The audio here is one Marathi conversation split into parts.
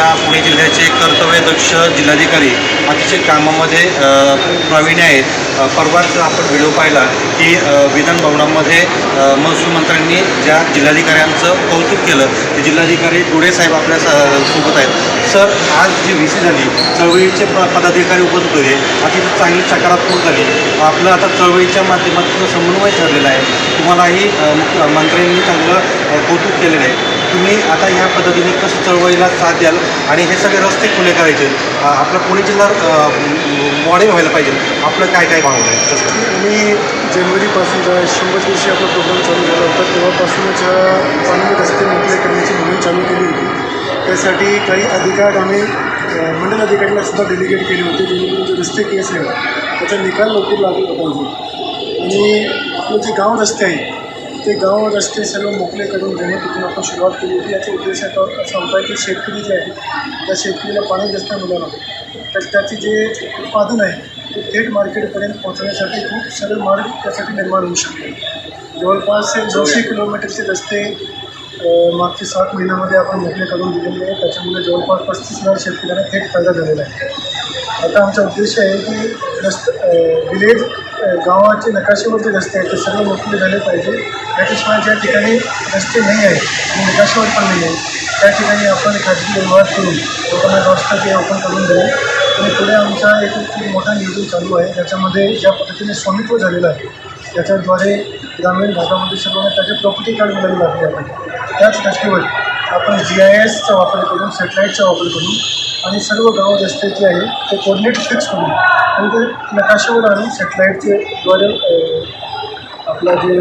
आपल्या पुणे जिल्ह्याचे कर्तव्यदक्ष जिल्हाधिकारी अतिशय कामामध्ये अ, प्रावीण्य आहेत. परवाच आपण व्हिडिओ पाहिला की विधानभवनामध्ये विधान भवनामध्ये महसूल मंत्र्यांनी ज्या जिल्हाधिकाऱ्यांचं कौतुक केलं ते जिल्हाधिकारी डोळे साहेब आपल्या स- सोबत आहेत. सर आज जी व्ही सी झाली चळवळीचे प पदाधिकारी उपस्थित होते. अतिशय चांगली सकारात्मक झाली. आपलं आता चळवळीच्या माध्यमातून समन्वय ठरलेला आहे. तुम्हालाही मंत्र्यांनी चांगलं कौतुक केलेलं आहे. तुम्ही आता ह्या पद्धतीने कसं चळवळीला साथ द्याल आणि हे सगळे रस्ते खुले करायचे आपला पुणे जिल्हा मॉडेल व्हायला पाहिजे. आपलं काय काय भावना आहे? कसं आणि जानेवारीपासून शंभर दिवशी आपला प्रोग्राम चालू झाला होता तेव्हापासूनच चांगले रस्ते मोकळे करण्याची मोहीम चालू केली होती. त्यासाठी काही अधिकार आम्ही मंडल अधिकाऱ्यांना सुद्धा डेलिगेट केले होते जेणेकरून जे रस्ते केस आहे त्याचा निकाल लवकर लागला पाहिजे आणि आपलं जे गाव रस्ते आहे ते गाव रस्ते सर्व मोकळे करून देण्यापासून आपण सुरुवात केली होती. याचा उद्देश आता असा होता की शेतकरी जे आहे त्या शेतकरीला पाणी जास्त मिळालं. तर त्याचे जे उत्पादन आहे ते थेट मार्केटपर्यंत पोहोचण्यासाठी खूप सरळ मार्ग त्यासाठी निर्माण होऊ शकतो. जवळपास दोनशे किलोमीटरचे रस्ते मागच्या सात महिन्यामध्ये आपण मोकळे करून दिलेले आहे त्याच्यामुळे जवळपास पस्तीस हजार शेतकऱ्यांना थेट फायदा झालेला आहे. आता आमचा उद्देश आहे की रस्त विलेज गावाचे नकाशेवरती रस्ते आहेत ते सर्व मोकळे झाले पाहिजे. त्याच्याशिवाय ज्या ठिकाणी रस्ते नाही आहेत आणि नकाशावर पण नाही आहेत त्या ठिकाणी आपण खाजगी व्यवहार करून लोकांना व्यवस्था ते आपण करून देऊ. आणि पुढे आमचा एक खूप मोठा नियोजन चालू आहे ज्याच्यामध्ये ज्या पद्धतीने स्वामित्व झालेलं आहे त्याच्याद्वारे ग्रामीण भागामध्ये सर्वांना त्याचे प्रॉपर्टी कार्ड मिळाले लागले आपण त्याच गोष्टीवर आपण जी आय एसचा वापर करून सॅटेलाईटचा वापर करून आणि सर्व गाव रस्ते जे आहे ते कोऑर्डिनेट फिक्स करून आणि ते नकाशावर आणून सॅटेलाईटचे द्वारे आपला जे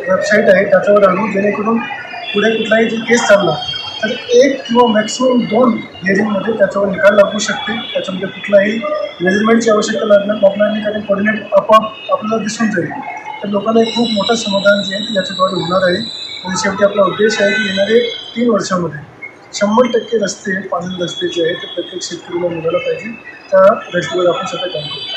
वेबसाईट आहे त्याच्यावर आणून जेणेकरून पुढे कुठलाही जे केस चालला तर एक किंवा मॅक्सिमम दोन हेअरिंगमध्ये त्याच्यावर निकाल लागू शकते त्याच्यामध्ये कुठलाही मेजरमेंटची आवश्यकता लागणार लागणार नाही कारण कोऑर्डिनेट आपोआप आपल्याला दिसून जाईल. तर लोकांना एक खूप मोठं समाधान जे आहे ते याच्याद्वारे होणार आहे. आणि शेवटी आपला उद्देश आहे की येणारे तीन वर्षामध्ये शंभर टक्के रस्ते पाणी रस्ते जे आहेत ते प्रत्येक शेतकरीला मिळायला पाहिजे. त्या दृष्टीवर आपण सगळं काम करतो